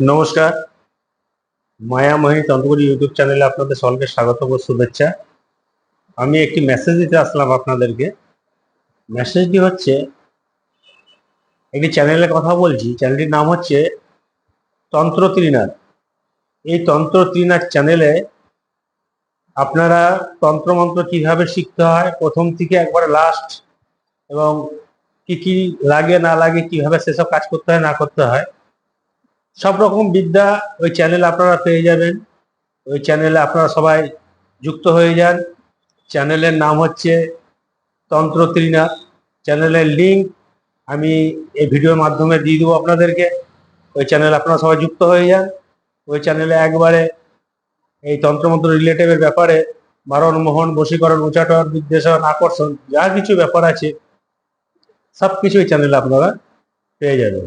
নমস্কার। মায়াময়ী তন্ত্রগুলি ইউটিউব চ্যানেলে আপনাদের সকলকে স্বাগত ও শুভেচ্ছা। আমি একটি মেসেজ দিতে আসলাম আপনাদেরকে। মেসেজটি হচ্ছে, একটি চ্যানেলে কথা বলছি। চ্যানেলটির নাম হচ্ছে তন্ত্র ত্রিনাথ এই তন্ত্র ত্রিনাথ চ্যানেলে আপনারা তন্ত্রমন্ত্র কীভাবে শিখতে হয়, প্রথম থেকে একবারে লাস্ট এবং কি কি লাগে, না লাগে, কীভাবে সেসব কাজ করতে হয়, না করতে হয় সব রকম বিদ্যা ওই চ্যানেলে আপনারা পেয়ে যাবেন। ওই চ্যানেলে আপনারা সবাই যুক্ত হয়ে যান। চ্যানেলের নাম হচ্ছে তন্ত্র ত্রিনাথ চ্যানেলের লিঙ্ক আমি এই ভিডিওর মাধ্যমে দিয়ে দেবো আপনাদেরকে। ওই চ্যানেলে আপনারা সবাই যুক্ত হয়ে যান। ওই চ্যানেলে একবারে এই তন্ত্রমন্ত্র রিলেটিভের ব্যাপারে মারণ, মোহন, বশীকরণ, উচাটন, বিদ্বেষণ, আকর্ষণ, যা কিছু ব্যাপার আছে সব কিছু এই চ্যানেলে আপনারা পেয়ে যাবেন।